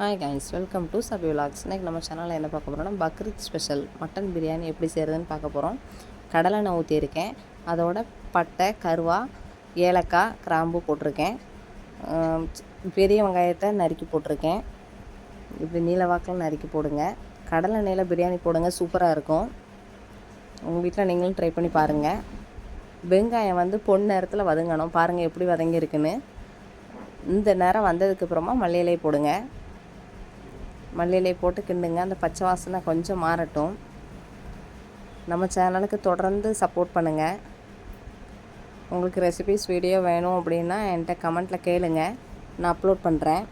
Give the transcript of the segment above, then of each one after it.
Hi guys welcome to Sabi vlogs இன்றைக்கி நம்ம சேனலில் என்ன பார்க்க போகிறோம்னா பக்ரீத் ஸ்பெஷல் மட்டன் பிரியாணி எப்படி செய்கிறதுன்னு பார்க்க போகிறோம் கடலை நான் ஊற்றியிருக்கேன் அதோட பட்டை கருவா ஏலக்காய் கிராம்பு போட்டிருக்கேன். பெரிய வெங்காயத்தை நறுக்கி போட்டிருக்கேன். இப்படி நீல வாக்கில் நறுக்கி போடுங்க. கடலை எண்ணெயில் பிரியாணி போடுங்க சூப்பராக இருக்கும். உங்கள் வீட்டில் நீங்களும் ட்ரை பண்ணி பாருங்கள் வெங்காயம் வந்து பொன் நேரத்தில் வதங்கணும். பாருங்கள் எப்படி வதங்கியிருக்குன்னு. இந்த நேரம் வந்ததுக்கப்புறமா மல்லி போடுங்க. மல்லி போட்டு கிண்டுங்க. அந்த பச்சை வாசனை கொஞ்சம் மாறட்டும். நம்ம சேனலுக்கு தொடர்ந்து சப்போர்ட் பண்ணுங்கள் உங்களுக்கு ரெசிபிஸ் வீடியோ வேணும் அப்படின்னா என்கிட்ட கமெண்ட்டில் கேளுங்க. நான் அப்லோட் பண்ணுறேன்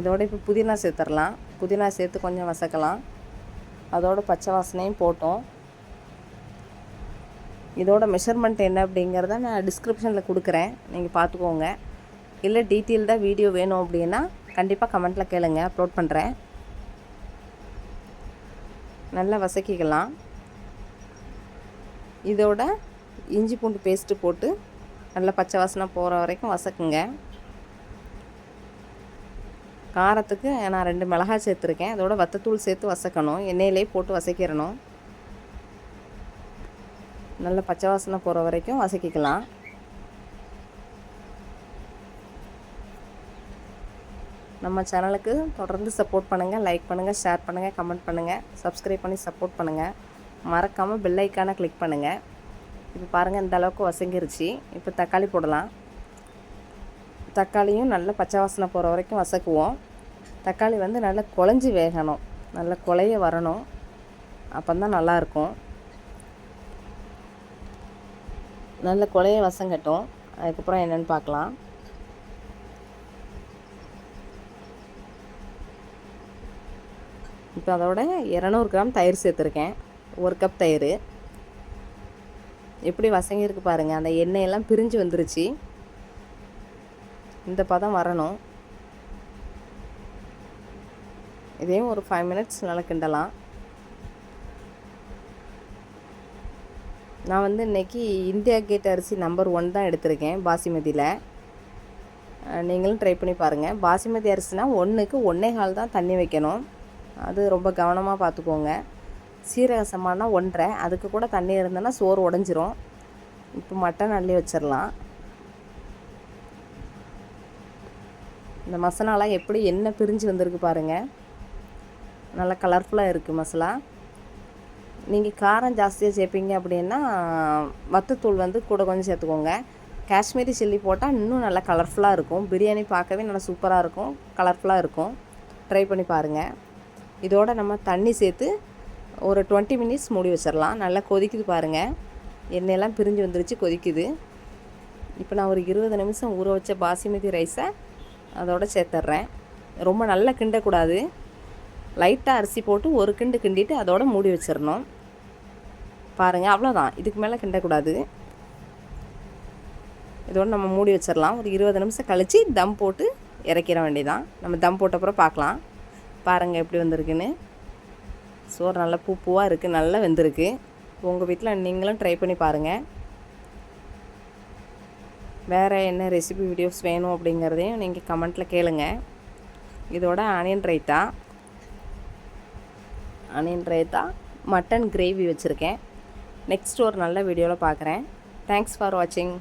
இதோட இப்போ புதினா சேர்த்துடலாம். புதினா சேர்த்து கொஞ்சம் வசக்கலாம். அதோட பச்சை வாசனையும் போட்டோம். இதோட மெஷர்மெண்ட் என்ன அப்படிங்கிறத நான் டிஸ்கிரிப்ஷனில் கொடுக்குறேன். நீங்கள் பார்த்துக்கோங்க. இல்லை டீட்டெயில்டாக வீடியோ வேணும் அப்படின்னா கண்டிப்பாக கமெண்ட்டில் கேளுங்க அப்லோட் பண்ணுறேன் நல்லா வசக்கிக்கலாம். இதோட இஞ்சி பூண்டு பேஸ்ட்டு போட்டு நல்லா பச்சை வாசனை போகிற வரைக்கும் வசக்குங்க. காரத்துக்கு நான் ரெண்டு மிளகாய் சேர்த்துருக்கேன். அதோட வத்தத்தூள் சேர்த்து வசக்கணும். எண்ணெயிலே போட்டு வசக்கிறணும் நல்ல பச்சை வாசனை போகிற வரைக்கும் வசக்கிக்கலாம். நம்ம சேனலுக்கு தொடர்ந்து சப்போர்ட் பண்ணுங்கள் லைக் பண்ணுங்கள் ஷேர் பண்ணுங்கள் கமெண்ட் பண்ணுங்கள் சப்ஸ்கிரைப் பண்ணி சப்போர்ட் பண்ணுங்கள் மறக்காமல் பெல் ஐக்கானை கிளிக் பண்ணுங்கள் இப்போ பாருங்கள் இந்த அளவுக்கு வசங்கிருச்சு. இப்போ தக்காளி போடலாம். தக்காளியும் நல்ல பச்சை வாசனை போகிற வரைக்கும் வசக்குவோம். தக்காளி வந்து நல்லா குழஞ்சி வேகணும். நல்லா குழைய வரணும். அப்போ தான் நல்லாயிருக்கும். நல்ல குழைய வசங்கட்டும். அதுக்கப்புறம் என்னென்னு பார்க்கலாம். இப்போ அதோட இரநூறு கிராம் தயிர் சேர்த்துருக்கேன். ஒரு கப் தயிர். எப்படி வசங்கியிருக்கு பாருங்கள் அந்த எண்ணெயெல்லாம் பிரிஞ்சு வந்துருச்சு. இந்த பதம் வரணும். இதையும் ஒரு ஃபைவ் மினிட்ஸ் நல்லா கிண்டலாம். நான் வந்து இன்றைக்கி இந்தியா கேட் அரிசி நம்பர் ஒன் தான் எடுத்திருக்கேன் பாசிமதியில். நீங்களும் ட்ரை பண்ணி பாருங்கள் பாசிமதி அரிசினா ஒன்றுக்கு ஒன்றே கால் தான் தண்ணி வைக்கணும். அது ரொம்ப கவனமாக பார்த்துக்கோங்க சீரக ஒன்றரை அதுக்கு கூட தண்ணி இருந்ததுன்னா சோறு உடஞ்சிரும். இப்போ மட்டன் அள்ளி வச்சிடலாம் இந்த மசாலாலாம் எப்படி என்ன பிரிஞ்சு வந்திருக்கு பாருங்கள் நல்லா கலர்ஃபுல்லாக இருக்குது மசாலா. நீங்கள் காரம் ஜாஸ்தியாக சேர்ப்பீங்க அப்படின்னா வத்தத்தூள் வந்து கூட கொஞ்சம் சேர்த்துக்கோங்க காஷ்மீரி சில்லி போட்டால் இன்னும் நல்லா கலர்ஃபுல்லாக இருக்கும். பிரியாணி பார்க்கவே நல்லா சூப்பராக இருக்கும். கலர்ஃபுல்லாக இருக்கும். ட்ரை பண்ணி பாருங்கள் இதோட நம்ம தண்ணி சேர்த்து ஒரு டுவெண்ட்டி மினிட்ஸ் மூடி வச்சிடலாம் நல்லா கொதிக்குது பாருங்கள் எண்ணெயெல்லாம் பிரிஞ்சு வந்துருச்சு கொதிக்குது. இப்போ நான் ஒரு இருபது நிமிஷம் ஊற வச்ச பாசிமதி ரைஸை அதோட சேர்த்துட்றேன் ரொம்ப நல்லா கிண்டக்கூடாது. லைட்டாக அரிசி போட்டு ஒரு கிண்டு கிண்டிட்டு அதோட மூடி வச்சிடணும் பாருங்கள் அவ்வளோதான் இதுக்கு மேலே கிண்டக்கூடாது. இதோட நம்ம மூடி வச்சிடலாம் ஒரு இருபது நிமிஷம் கழித்து தம் போட்டு இறக்கிற வேண்டியதான் நம்ம தம் போட்டப்புறம் பார்க்கலாம். பாருங்கள் எப்படி வந்திருக்குன்னு. சோறு நல்லா பூ பூவாக இருக்குது நல்லா வெந்திருக்கு. உங்கள் வீட்டில் நீங்களும் ட்ரை பண்ணி பாருங்கள் வேறு என்ன ரெசிபி வீடியோஸ் வேணும் அப்படிங்கிறதையும் நீங்கள் கமெண்ட்டில் கேளுங்க. இதோட onion raita onion raita mutton gravy வச்சுருக்கேன். நெக்ஸ்ட் ஒரு நல்ல வீடியோவில் பார்க்குறேன் தேங்க்ஸ் ஃபார் வாட்சிங்